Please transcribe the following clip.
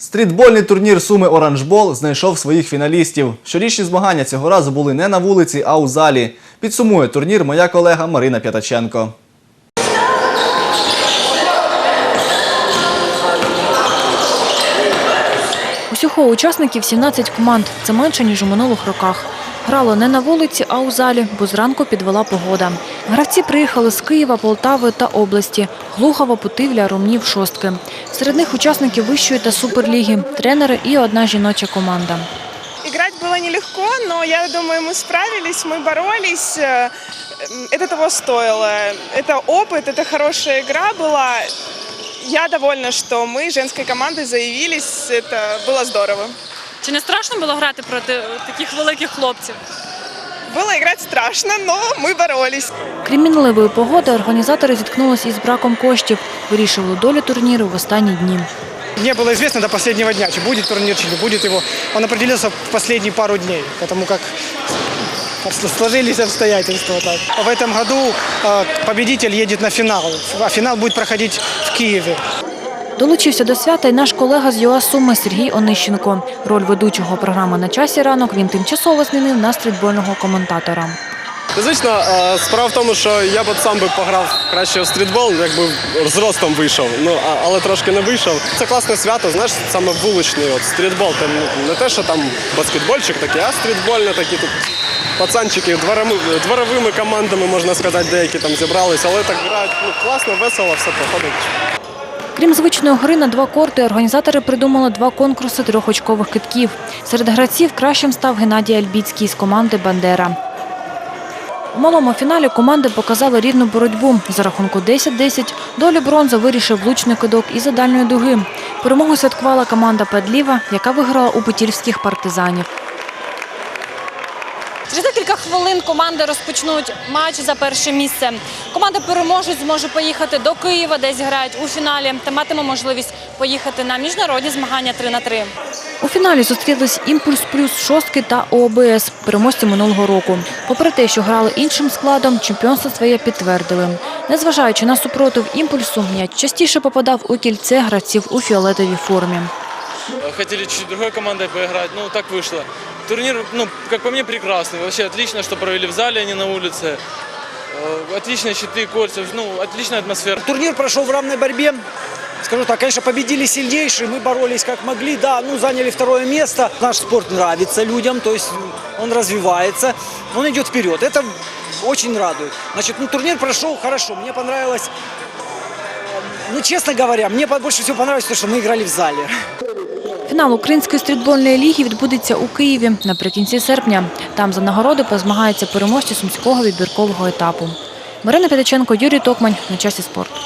Стрітбольний турнір Суми Оранжбол знайшов своїх фіналістів. Щорічні змагання цього разу були не на вулиці, а у залі. Підсумує турнір моя колега Марина П'ятаченко. Усього учасників 17 команд. Це менше, ніж у минулих роках. Грало не на вулиці, а у залі, бо зранку підвела погода. Гравці приїхали з Києва, Полтави та області. Глухова, Путивля, Румнів, Шостки. Серед них учасників вищої та суперліги, тренери і одна жіноча команда. Играть было нелегко, но я думаю, мы справились, мы боролись. Э, Это того стоило. Это опыт, это хорошая игра была. Я довольна, что мы женской командой заявились. Это было здорово. Чи не страшно було грати проти таких великих хлопців? Было играть страшно, но мы боролись. Крім мінливої погоди, організатори зіткнулися із браком коштів. Вирішували долю турніру в останні дні. Не было известно до последнего дня, чи будет турнир, чи не будет его. Он определился в последние пару дней, потому как сложились обстоятельства так. В этом году э, победитель едет на финал, а финал будет проходить в Киеве. Долучився до свята й наш колега з ЮА Суми Сергій Онищенко. Роль ведучого програми на часі ранок він тимчасово змінив на стрітбольного коментатора. Звично, е, справа в тому, що я б сам би пограв краще в стрітбол, якби з ростом вийшов. Ну але трошки не вийшов. Це класне свято, знаєш, саме вуличний от стрітбол. Там не те, що там баскетбольчик такий, а стрітбольне такі тут пацанчики дворами, дворовими командами, можна сказати, деякі там зібралися, але так грають ну, класно, весело, все проходить. Крім звичної гри на два корти, організатори придумали два конкурси трьохочкових китків. Серед гравців кращим став Геннадій Альбіцький з команди Бандера. У малому фіналі команди показали рівну боротьбу. За рахунку 10-10 долю бронзи вирішив влучний кидок із за дальньої дуги. Перемогу святкувала команда Педліва, яка виграла у путівських партизанів. Хвилин команди розпочнуть матч за перше місце. Команда переможець зможе поїхати до Києва, де зіграють у фіналі, та матиме можливість поїхати на міжнародні змагання 3 на 3 У фіналі зустрілись «Імпульс Плюс» шостки та ООБС, переможці минулого року. Попри те, що грали іншим складом, чемпіонство своє підтвердили. Незважаючи на супротив «Імпульсу», м'яч частіше попадав у кільце гравців у фіолетовій формі. Хотели чуть другой командой поиграть, ну так вышло. Турнир, ну, как по мне, прекрасный. Вообще отлично, что провели в зале, а не на улице. Э, Отличные щиты, кольца, ну, отличная атмосфера. Турнир прошел в равной борьбе. Скажу так, конечно, победили сильнейшие, мы боролись как могли, да, ну, заняли второе место. Наш спорт нравится людям, то есть он развивается, он идет вперед. Это очень радует. Значит, ну, турнир прошел хорошо, мне понравилось, э, ну, честно говоря, мне больше всего понравилось то, что мы играли в зале. Фінал української стрітбольної ліги відбудеться у Києві наприкінці серпня. Там за нагороди позмагаються переможці сумського відбіркового етапу. Марина П'ятаченко, Юрій Токмань. На часі спорту.